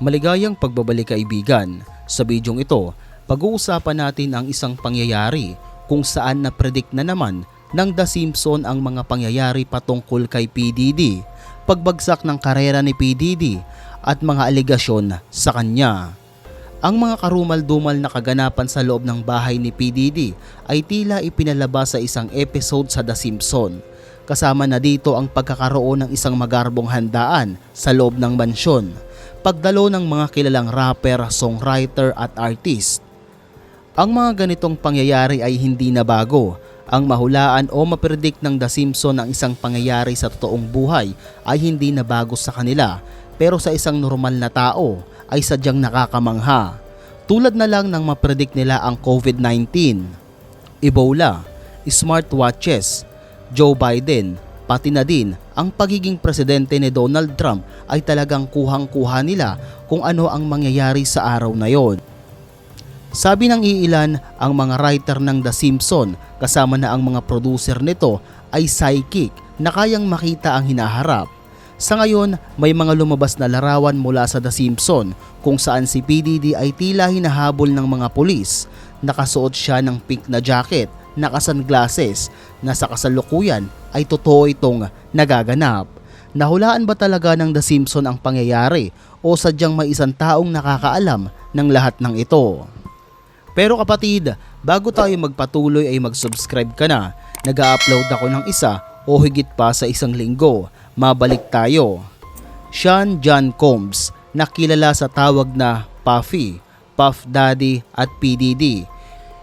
Maligayang pagbabalik kaibigan. Sa bidyong ito, pag-uusapan natin ang isang pangyayari kung saan na-predict na naman ng The Simpson ang mga pangyayari patungkol kay PDD, pagbagsak ng karera ni PDD at mga aligasyon sa kanya. Ang mga karumal-dumal na kaganapan sa loob ng bahay ni PDD ay tila ipinalabas sa isang episode sa The Simpson. Kasama na dito ang pagkakaroon ng isang magarbong handaan sa loob ng mansyon, pagdalo ng mga kilalang rapper, songwriter at artist. Ang mga ganitong pangyayari ay hindi na bago. Ang mahulaan o mapredict ng The Simpson ang isang pangyayari sa totoong buhay ay hindi na bago sa kanila pero sa isang normal na tao ay sadyang nakakamangha. Tulad na lang ng mapredict nila ang COVID-19, Ebola, smartwatches, Joe Biden, pati na din ang pagiging presidente ni Donald Trump ay talagang kuhang-kuha nila kung ano ang mangyayari sa araw na yon. Sabi ng iilan, ang mga writer ng The Simpson kasama na ang mga producer nito ay psychic na kayang makita ang hinaharap. Sa ngayon, may mga lumabas na larawan mula sa The Simpson kung saan si PDD ay tila hinahabol ng mga pulis. Nakasuot siya ng pink na jacket, naka-sunglasses, na sa kasalukuyan ay totoo itong nagaganap. Nahulaan ba talaga ng The Simpson ang pangyayari o sadyang may isang taong nakakaalam ng lahat ng ito? Pero kapatid, bago tayo magpatuloy ay mag-subscribe ka na. Nag-upload ako ng isa o higit pa sa isang linggo. Mabalik tayo. Sean John Combs, nakilala sa tawag na Puffy, Puff Daddy at PDD.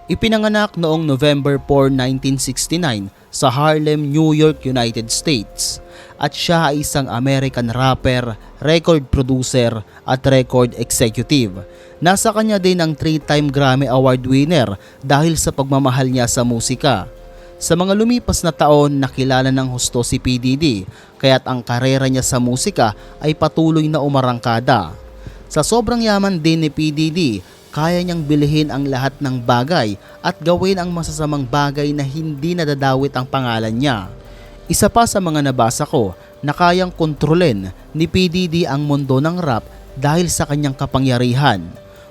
Ipinanganak noong November 4, 1969 sa Harlem, New York, United States. At siya ay isang American rapper, record producer at record executive. Nasa kanya din ang 3-time Grammy Award winner dahil sa pagmamahal niya sa musika. Sa mga lumipas na taon, nakilala ng husto si PDD, kaya't ang karera niya sa musika ay patuloy na umarangkada. Sa sobrang yaman din ni PDD, kaya niyang bilhin ang lahat ng bagay at gawin ang masasamang bagay na hindi nadadawit ang pangalan niya. Isa pa sa mga nabasa ko na kayang kontrolin ni PDD ang mundo ng rap dahil sa kanyang kapangyarihan,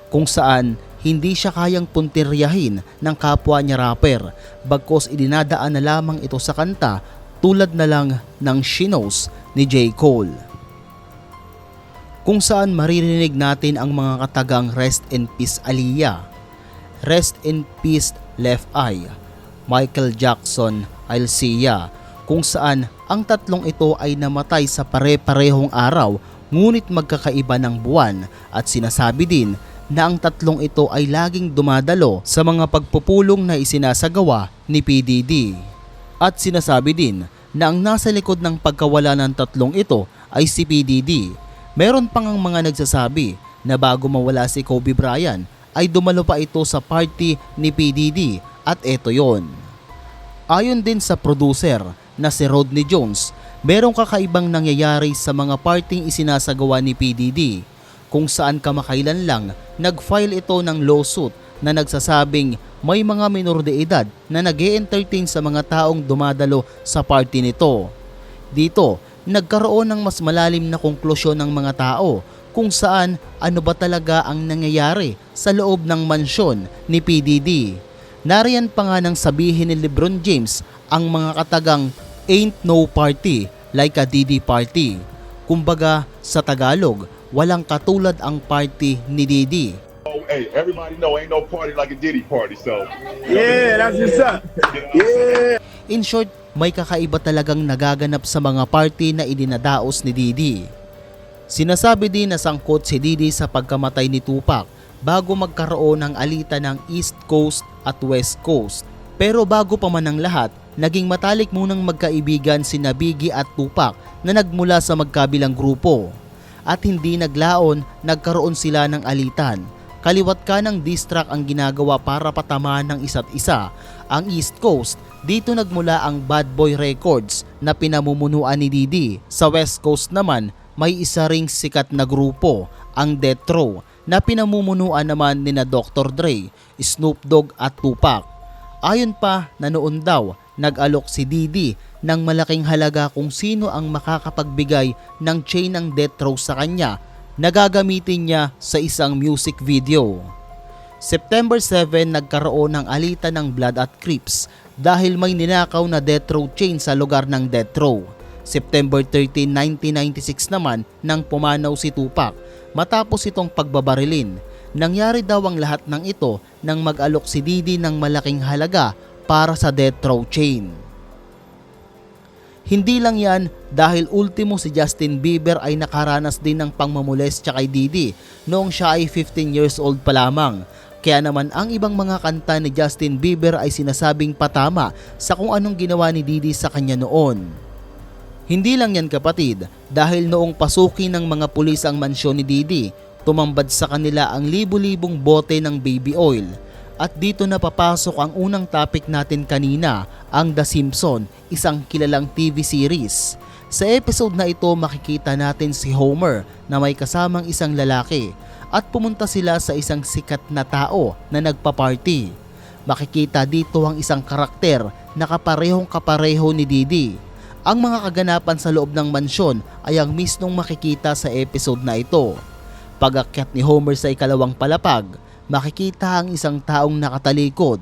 kung saan hindi siya kayang puntiryahin ng kapwa niya rapper bagkos idinadaan na lamang ito sa kanta tulad na lang ng She Knows ni J. Cole kung saan maririnig natin ang mga katagang Rest in Peace Aliyah, Rest in Peace Left Eye, Michael Jackson, Alcia, kung saan ang tatlong ito ay namatay sa pare-parehong araw ngunit magkakaiba ng buwan at sinasabi din na ang tatlong ito ay laging dumadalo sa mga pagpupulong na isinasagawa ni PDD. At sinasabi din na ang nasa likod ng pagkawala ng tatlong ito ay si PDD. Meron pang ang mga nagsasabi na bago mawala si Kobe Bryant ay dumalo pa ito sa party ni PDD at eto yon. Ayon din sa producer na si Rodney Jones, merong kakaibang nangyayari sa mga parting isinasagawa ni PDD kung saan kamakailan lang nag-file ito ng lawsuit na nagsasabing may mga minor de edad na nag entertain sa mga taong dumadalo sa party nito. Dito, nagkaroon ng mas malalim na konklusyon ng mga tao kung saan ano ba talaga ang nangyayari sa loob ng mansyon ni PDD. Nariyan pa nga nang sabihin ni Lebron James ang mga katagang ain't no party like a Diddy party. Kumbaga sa Tagalog, walang katulad ang party ni Diddy. Oh, hey, everybody know ain't no party like a Diddy party, so Yeah, that's what's up. Yeah. In short, may kakaiba talagang nagaganap sa mga party na idinadaos ni Didi. Sinasabi din na sangkot si Didi sa pagkamatay ni Tupac bago magkaroon ng alita ng East Coast at West Coast. Pero bago pa man ang lahat, naging matalik munang magkaibigan si Biggie at Tupac na nagmula sa magkabilang grupo. At hindi naglaon, nagkaroon sila ng alitan. Kaliwat ka ng diss track ang ginagawa para patamaan ng isa't isa. Ang East Coast, dito nagmula ang Bad Boy Records na pinamumunuan ni Didi. Sa West Coast naman, may isa ring sikat na grupo, ang Death Row, na pinamumunuan naman ni na Dr. Dre, Snoop Dogg at Tupac. Ayon pa na noon daw, nag-alok si Didi ng malaking halaga kung sino ang makakapagbigay ng chain ng death row sa kanya na gagamitin niya sa isang music video. September 7 nagkaroon ng alita ng Blood at Crips dahil may ninakaw na death row chain sa lugar ng death row. September 13, 1996 naman nang pumanaw si Tupac matapos itong pagbabarilin. Nangyari daw ang lahat ng ito nang mag-alok si Didi ng malaking halaga para sa death row chain. Hindi lang yan dahil ultimo si Justin Bieber ay nakaranas din ng pangmamolestya kay Didi noong siya ay 15 years old pa lamang. Kaya naman ang ibang mga kanta ni Justin Bieber ay sinasabing patama sa kung anong ginawa ni Didi sa kanya noon. Hindi lang yan kapatid dahil noong pasukin ng mga pulis ang mansyon ni Didi, tumambad sa kanila ang libu-libong bote ng baby oil. At dito na papasok ang unang topic natin kanina, ang The Simpson, isang kilalang TV series. Sa episode na ito makikita natin si Homer na may kasamang isang lalaki at pumunta sila sa isang sikat na tao na nagpa-party. Makikita dito ang isang karakter na kaparehong kapareho ni Didi. Ang mga kaganapan sa loob ng mansyon ay ang mismong makikita sa episode na ito. Pag-akyat ni Homer sa ikalawang palapag, makikita ang isang taong nakatalikod.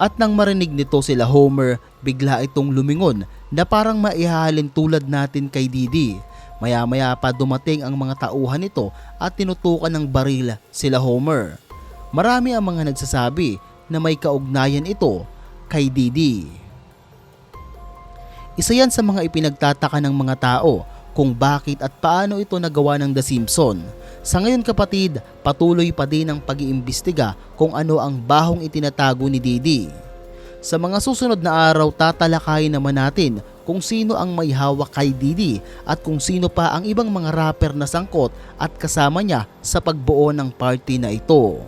At nang marinig nito sila Homer, bigla itong lumingon na parang maihahalin tulad natin kay Didi. Maya-maya pa dumating ang mga tauhan nito at tinutukan ng baril sila Homer. Marami ang mga nagsasabi na may kaugnayan ito kay Didi. Isa yan sa mga ipinagtataka ng mga tao kung bakit at paano ito nagawa ng The Simpson. Sa ngayon kapatid, patuloy pa din ang pag-iimbestiga kung ano ang bahong itinatago ni Didi. Sa mga susunod na araw tatalakayin naman natin kung sino ang may hawak kay Didi at kung sino pa ang ibang mga rapper na sangkot at kasama niya sa pagbuo ng party na ito.